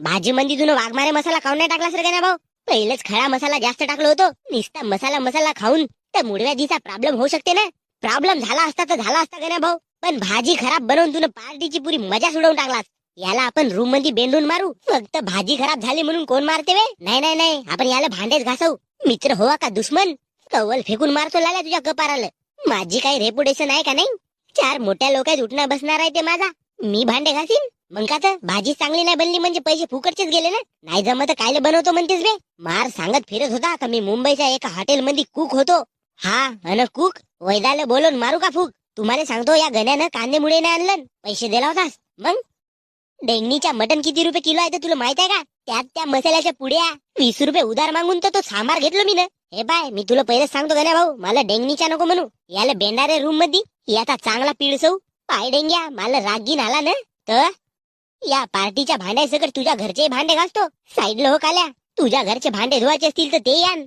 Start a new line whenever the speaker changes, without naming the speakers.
भाजी मंदी जुनं वाघमारे मसाला खाऊन नाही टाकला सर का भाऊ? पहिलेच खडा मसाला जास्त टाकलो होतो. नुसता मसाला मसाला खाऊन तर मुडव्या दिसा प्रॉब्लेम होऊ शकते ना? प्रॉब्लेम झाला असता तर झाला असता का भाऊ? पण भाजी खराब बनवून तुला पार्टीची पुरी मजा सोडवून टाकलास. याला आपण रूममध्ये बेंदून मारू. फक्त भाजी खराब झाली म्हणून कोण मारते वे? नाही नाही नाही. आपण याला भांडेच घासवू. मित्र होवा का दुश्मन? कवल फेकून मारतो लाल्या तुझ्या कपाराला. माझी काही रेपुटेशन आहे का नाही? चार मोठ्या लोकात उठणं बसणार आहे ते माझा. मी भांडे घासीन. मग का तर? भाजी चांगली नाही बनली म्हणजे पैसे फुकटचेच गेले ना? नाही जमत कायले बनवतो म्हणतेस बे? मार सांगत फिरत होता का मी मुंबईच्या एका हॉटेल मध्ये कुक होतो? हा अन कुक वैदाला बोलून मारू का फुक? तुम्हाला सांगतो या गण्यानं कांदे मुळे नाही आणलं पैसे दिला होतास. मग? डेंगनीच्या मटन किती रुपये किलो आहे ते तुला माहीत आहे का? त्यात त्या मसाल्याच्या पुड्या. वीस रुपये उधार मागून तर तो सांबार घेतलो मी ना. हे बाय मी तुला पहिले सांगतो गण्या भाऊ? मला डेंगनीच्या नको म्हणू. याला बेंडारे रूममध्ये याचा चांगला पिळसव. पाय डेंग्या मला रागीन आला ना तर? या पार्टीच्या भांड्यासकट तुझ्या घरचे भांडे घासतो. साईडला हो काल्या. तुझ्या घरचे भांडे धुवायचे असतील तर ते यान